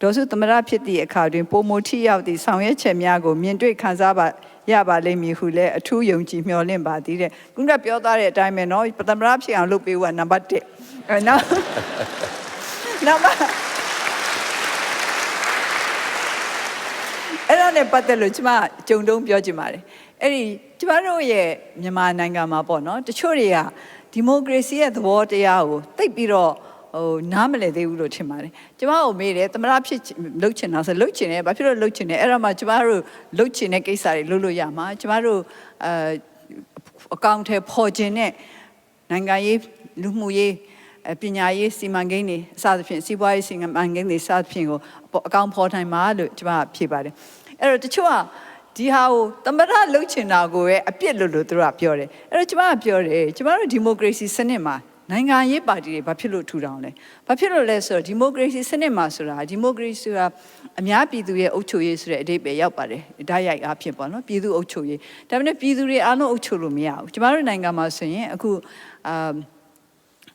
ဒေါ်စုသမရဖြစ်သည့်အခါတွင်ပုံမထိရောက်သည့်ဆောင်ရွက်ချက်များကိုမြင်တွေ့ခံစားပါရပါလိမ့်မည်ဟုလည်းအထူးယုံကြည်မျှော်လင့်ပါသည်တဲ့ခုနကပြောသားတဲ့အတိုင်းပဲเนาะသမရဖြစ်အောင်လုပ်ပေးဖို့ကနံပါတ်1အဲနောက်နံပါတ်အဲ့ဒါနဲ့ပတ်သက်လို့ကျမကြုံတုံးပြောချင်ပါတယ်အဲ့ဒီကျမတို့ရဲ့မြန်မာနိုင်ငံမှာပေါ့နော်တချို့တွေကဒီမိုကရေစီရဲ့သဘောတရားကိုသိပ်ပြီးတော့ ဟိုနားမလည်သေးဘူးလို့ထင်ပါတယ်ကျမကိုမေးတယ်သမရဖြစ်လှုပ်ချင်တာဆိုလှုပ်ချင်တယ်ဘာဖြစ်လို့လှုပ်ချင်တယ်အဲ့တော့မှကျမတို့လှုပ်ချင်တဲ့ကိစ္စတွေလှုပ်လို့ရမှာကျမတို့အဲအကောင့်ထဲပေါ်ခြင်းနဲ့နိုင်ငံရေးလူမှုရေးအဲပညာရေးစီမံကိန်းတွေအစသဖြင့်စီးပွားရေးစီမံကိန်းတွေစသဖြင့်ကိုအကောင့်ဖော်ထိုင်မှာလို့ကျမဖြေပါတယ်အဲ့တော့တချို့ကဒီဟာကိုသမရလှုပ်ချင်တာကိုပဲအပြစ်လို့လို့သူတို့ကပြောတယ်အဲ့တော့ကျမကပြောတယ်ကျမတို့ဒီမိုကရေစီစနစ်မှာ နိုင်ငံရေးပါတီတွေဘာဖြစ်လို့ထူထောင်လဲဘာဖြစ်လို့လဲဆိုတော့ဒီမိုကရေစီစနစ်မှာဆိုတာဒီမိုကရေစီဆိုတာအများပြည်သူရဲ့အုပ်ချုပ်ရေးဆိုတဲ့အဓိပ္ပာယ်ရောက်ပါတယ်ဓာတ်ရိုက်အားဖြင့်ပေါ့နော်ပြည်သူအုပ်ချုပ်ရေးဒါပေမဲ့ပြည်သူတွေအားလုံးအုပ်ချုပ်လို့မရဘူးကျမတို့နိုင်ငံမှာဆိုရင်အခုအာ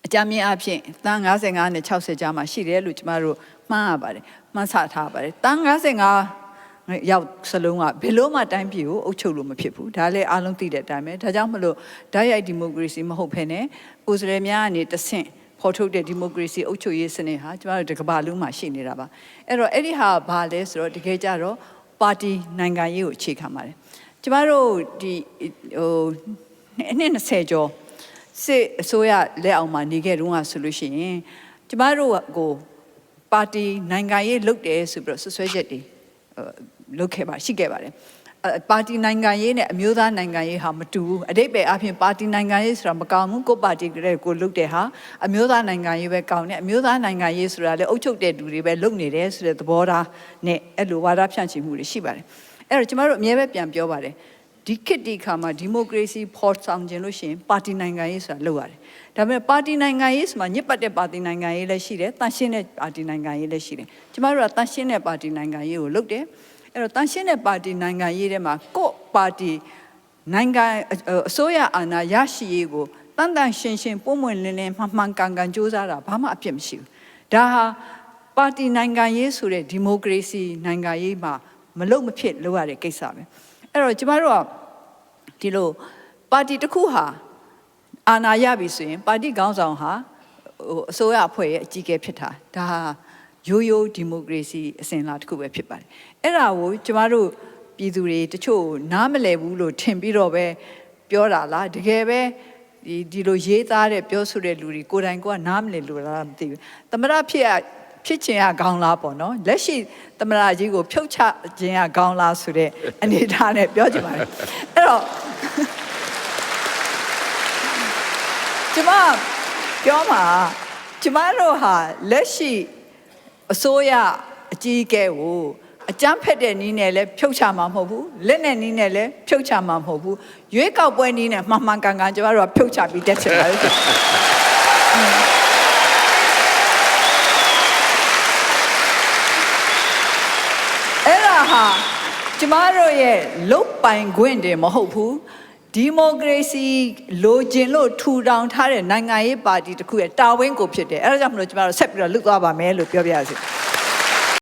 အကြမ်းမြင့်အဖြစ်တန်း55နဲ့60ကြားမှာရှိတယ်လို့ကျမတို့မှန်းရပါတယ်မှန်းဆထားပါတယ်တန်း55 ရောက်စလုံးကဘယ်လို့မှတိုင်းပြည်ကိုအုပ်ချုပ်လို့မဖြစ်ဘူးဒါလည်းအားလုံးသိတဲ့အတိုင်းပဲဒါကြောင့်မလို့ဓာတ်ရိုက်ဒီမိုကရေစီမဟုတ်ဘဲနဲ့ကိုယ်စရယ်များကနေတဆင့်ဖော်ထုတ်တဲ့ဒီမိုကရေစီအုပ်ချုပ်ရေးစနစ်ဟာကျမတို့ဒီကမ္ဘာလုံးမှာရှိနေတာပါအဲ့တော့အဲ့ဒီဟာဘာလဲဆိုတော့တကယ်ကြတော့ပါတီနိုင်ငံရေးကိုအခြေခံပါတယ်ကျမတို့ဒီဟိုအနှစ်20ကျော်စစ်အစိုးရလက်အောက်မှာနေခဲ့တုန်းကဆိုလို့ရှိရင်ကျမတို့ကိုပါတီနိုင်ငံရေးလုပ်တယ်ဆိုပြီးတော့ဆွဆွဲချက်တွေ လုပ်ခဲ့ပါရှိခဲ့ပါတယ်အပါတီနိုင်ငံရေးနဲ့အမျိုးသားနိုင်ငံရေးဟာမတူဘူးအတိတ်ပဲအပြင်ပါတီနိုင်ငံရေးဆိုတာမကောင်းဘူးကိုပါတီကလေးကိုလုပ်တဲ့ဟာအမျိုးသားနိုင်ငံရေးပဲကောင်းတယ်အမျိုးသားနိုင်ငံရေးဆိုတာလည်းအုပ်ချုပ်တဲ့လူတွေပဲလုပ်နေတယ်ဆိုတဲ့သဘောထားနဲ့အဲ့လိုဝါဒဖြန့်ချီမှုတွေရှိပါတယ်အဲ့တော့ကျမတို့အမြဲပဲပြန်ပြောပါတယ် ဒီခေတ်ဒီခါမှာဒီမိုကရေစီဖော်ဆောင်ခြင်းလို့ရှိရင်ပါတီနိုင်ငံရေးဆိုတာလုပ်ရတယ်ဒါပေမဲ့ပါတီနိုင်ငံရေးဆိုမှညစ်ပတ်တဲ့ပါတီနိုင်ငံရေးလည်းရှိတယ်တန်ရှင်းတဲ့ပါတီနိုင်ငံရေးလည်းရှိတယ်ကျမတို့ကတန်ရှင်းတဲ့ပါတီနိုင်ငံရေးကိုလုပ်တယ်အဲ့တော့တန်ရှင်းတဲ့ပါတီနိုင်ငံရေးထဲမှာကို့ပါတီနိုင်ငံအစိုးရအာဏာရရှိရေးကိုတန်တန်ရှင်းရှင်းပုံမွင့်လင်းလင်းမှန်မှန်ကန်ကန်စ조사တာဘာမှအပြစ်မရှိဘူးဒါဟာပါတီနိုင်ငံရေးဆိုတဲ့ဒီမိုကရေစီနိုင်ငံရေးမှာမလုပ်မဖြစ်လုပ်ရတဲ့ကိစ္စပဲအဲ့တော့ကျမတို့က ဒီလိုပါတီတစ်ခုဟာအာဏာရပြီဆိုရင်ပါတီခေါင်းဆောင်ဟာဟိုအစိုးရအဖွဲ့ရဲ့အကြီးအကဲဖြစ်တာဒါဟာရိုးရိုးဒီမိုကရေစီအစဉ်အလာတစ်ခုပဲဖြစ်ပါတယ်အဲ့ဒါကိုကျမတို့ပြည်သူတွေတချို့နားမလည်ဘူးလို့ထင်ပြီးတော့ပဲပြောတာလားတကယ်ပဲဒီဒီလိုရေးသားတဲ့ပြောဆိုတဲ့လူတွေကိုယ်တိုင်ကနားမလည်လို့လားမသိဘူးသမရဖြစ်ရဖြစ်ချင်ရကောင်းလားပေါ့နော်လက်ရှိသမရကြီးကိုဖြုတ်ချခြင်းရကောင်းလားဆိုတဲ့အနေအထားနဲ့ပြောချင်ပါတယ်အဲ့တော့ ကျမပြောမှာကျမတို့ဟာလက်ရှိအစိုးရအကြီးအကဲကိုအကြမ်းဖက်တဲ့နီးနဲ့လည်းဖြုတ်ချမှာမဟုတ်ဘူးလက်နဲ့နီးနဲ့လည်းဖြုတ်ချမှာမဟုတ်ဘူးရွေးကောက်ပွဲနီးနဲ့မှန်မှန်ကန်ကန်ကျမတို့ကဖြုတ်ချပြီးတက်ချင်ပါတယ်အဲ့ဒါဟာ ကျမတို့ရဲ့လုတ်ပိုင်ခွင့်တွေမဟုတ်ဘူးဒီမိုကရေစီလိုချင်လို့ထူထောင်ထားတဲ့နိုင်ငံရေးပါတီတစ်ခုရဲ့တာဝန်ကိုဖြစ်တယ်အဲ့ဒါကြောင့်မလို့ကျမတို့ဆက်ပြီးတော့လွတ်သွားပါမယ်လို့ပြောပြရစီ